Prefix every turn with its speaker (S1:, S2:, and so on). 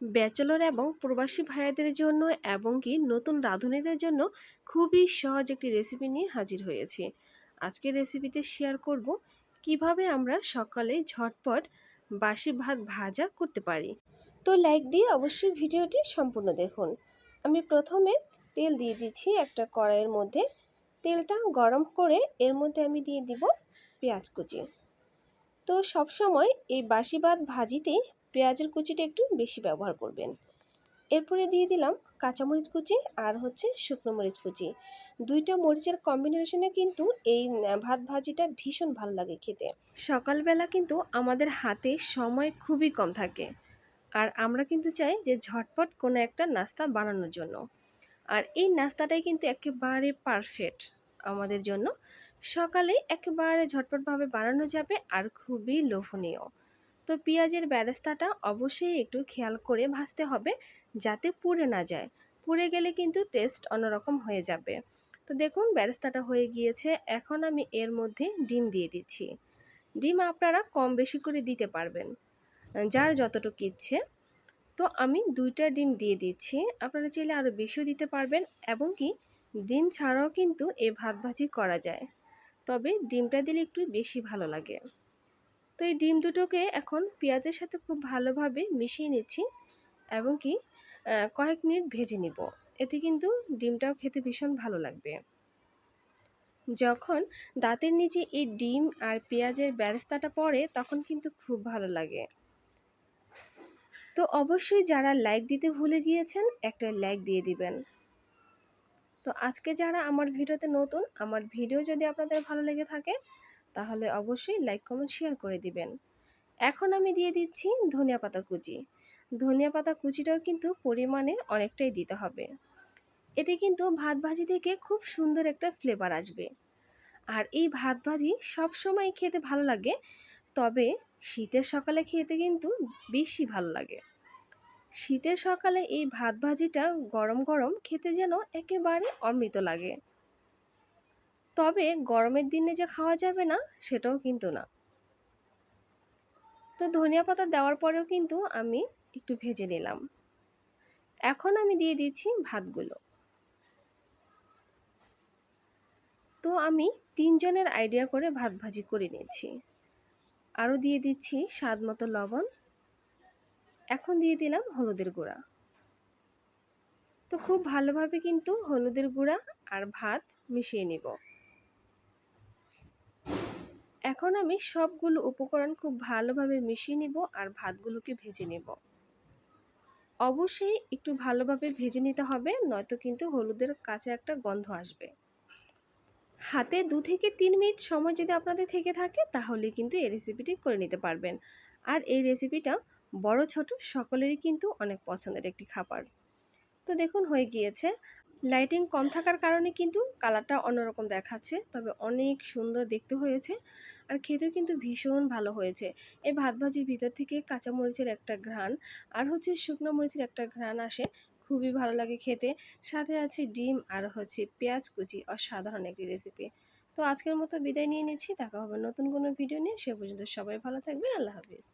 S1: Bachelor এবং প্রবাসী ভাইয়াদের জন্য এবং কি নতুন রাঁধুনিদের জন্য খুবই সহজ একটি রেসিপি নিয়ে হাজির হয়েছি। আজকের রেসিপিতে শেয়ার করব কীভাবে আমরা সকালে ঝটপট বাসি ভাত ভাজা করতে পারি। তো লাইক দিয়ে অবশ্যই ভিডিওটি সম্পূর্ণ দেখুন। আমি প্রথমে তেল দিয়ে দিচ্ছি একটা কড়াইয়ের মধ্যে। তেলটা গরম করে এর মধ্যে আমি দিয়ে দিব পেঁয়াজ কুচি। তো সবসময় এই বাসি ভাত ভাজিতে পেঁয়াজের কুচিটা একটু বেশি ব্যবহার করবেন। এরপরে দিয়ে দিলাম কাঁচামরিচ কুচি আর হচ্ছে শুকনো মরিচ কুচি। দুইটা মরিচের কম্বিনেশনে কিন্তু এই ভাত ভাজিটা ভীষণ ভালো লাগে খেতে। সকালবেলা কিন্তু আমাদের হাতে সময় খুবই কম থাকে। আর আমরা কিন্তু চাই যে ঝটপট কোনো একটা নাস্তা বানানোর জন্য। আর এই নাস্তাটাই কিন্তু একেবারে পারফেক্ট আমাদের জন্য। সকালে একেবারে ঝটপটভাবে বানানো যাবে আর খুবই লোভনীয়। তো পেঁয়াজের ব্যারেস্তাটা অবশ্যই একটু খেয়াল করে ভাজতে হবে যাতে পুড়ে না যায়। পুড়ে গেলে কিন্তু টেস্ট অন্যরকম হয়ে যাবে। তো দেখুন ব্যারেস্তাটা হয়ে গিয়েছে। এখন আমি এর মধ্যে ডিম দিয়ে দিচ্ছি। ডিম আপনারা কম বেশি করে দিতে পারবেন, যার যতটুকু ইচ্ছে। তো আমি দুইটা ডিম দিয়ে দিচ্ছি। আপনারা চাইলে আরও বেশিও দিতে পারবেন এবং কি, ডিম ছাড়াও কিন্তু এ ভাত ভাজি করা যায়। তবে ডিমটা দিলে একটু বেশি ভালো লাগে। তো এই ডিম দুটোকে এখন পেঁয়াজের সাথে খুব ভালোভাবে মিশিয়ে নিচ্ছি এবং কি কয়েক মিনিট ভেজে নিব। এতে কিন্তু ডিমটাও খেতে ভীষণ ভালো লাগবে। যখন দাঁতের নিচে এই ডিম আর পেঁয়াজের ব্যবস্থাটা পড়ে, তখন কিন্তু খুব ভালো লাগে। তো অবশ্যই যারা লাইক দিতে ভুলে গিয়েছেন, একটা লাইক দিয়ে দিবেন। তো আজকে যারা আমার ভিডিওতে নতুন, আমার ভিডিও যদি আপনাদের ভালো লেগে থাকে, তাহলে অবশ্যই লাইক কমেন্ট শেয়ার করে দিবেন। এখন আমি দিয়ে দিচ্ছি ধনিয়া পাতা কুচি। ধনিয়া পাতা কুচিটাও কিন্তু পরিমাণে অনেকটাই দিতে হবে। এতে কিন্তু ভাত ভাজি থেকে খুব সুন্দর একটা ফ্লেভার আসবে। আর এই ভাত ভাজি সব সময় খেতে ভালো লাগে, তবে শীতের সকালে খেতে কিন্তু বেশি ভালো লাগে। শীতের সকালে এই ভাত ভাজিটা গরম গরম খেতে যেন একেবারে অমৃত লাগে। তবে গরমের দিনে যে খাওয়া যাবে না, সেটাও কিন্তু না। তো ধনিয়া পাতা দেওয়ার পরেও কিন্তু আমি একটু ভেজে নিলাম। এখন আমি দিয়ে দিচ্ছি ভাতগুলো। তো আমি তিনজনের আইডিয়া করে ভাত ভাজি করে নিয়েছি আরও দিয়ে দিচ্ছি স্বাদ মতো লবণ এখন দিয়ে দিলাম হলুদের গুঁড়া। তো খুব ভালোভাবে কিন্তু হলুদের গুঁড়া আর ভাত মিশিয়ে নিব। এখন আমি সবগুলো উপকরণ খুব ভালোভাবে মিশিয়ে নিব আর ভাতগুলোকে ভেজে নেব। অবশ্যই একটু ভালোভাবে ভেজে নিতে হবে, নয়তো কিন্তু হলুদের কাছে একটা গন্ধ আসবে। হাতে দু থেকে তিন মিনিট সময় যদি আপনাদের থেকে থাকে, তাহলে কিন্তু এই রেসিপিটি করে নিতে পারবেন। আর এই রেসিপিটা বড়, ছোট সকলেরই কিন্তু অনেক পছন্দের একটি খাবার। তো দেখুন, হয়ে গিয়েছে। লাইটিং কম থাকার কারণে কিন্তু কালারটা অন্যরকম দেখাচ্ছে, তবে অনেক সুন্দর দেখতে হয়েছে আর খেতেও কিন্তু ভীষণ ভালো হয়েছে। এই ভাত ভাজির ভিতর থেকে কাঁচামরিচের একটা ঘ্রাণ আর হচ্ছে শুকনো মরিচের একটা ঘ্রাণ আসে, খুবই ভালো লাগে খেতে। সাথে আছে ডিম আর হচ্ছে পেঁয়াজ কুচি, অসাধারণ একটি রেসিপি তো আজকের মতো বিদায় নিয়ে নিচ্ছি, দেখা হবে নতুন কোনো ভিডিও নিয়ে। সে পর্যন্ত সবাই ভালো থাকবেন, আল্লাহ হাফিজ।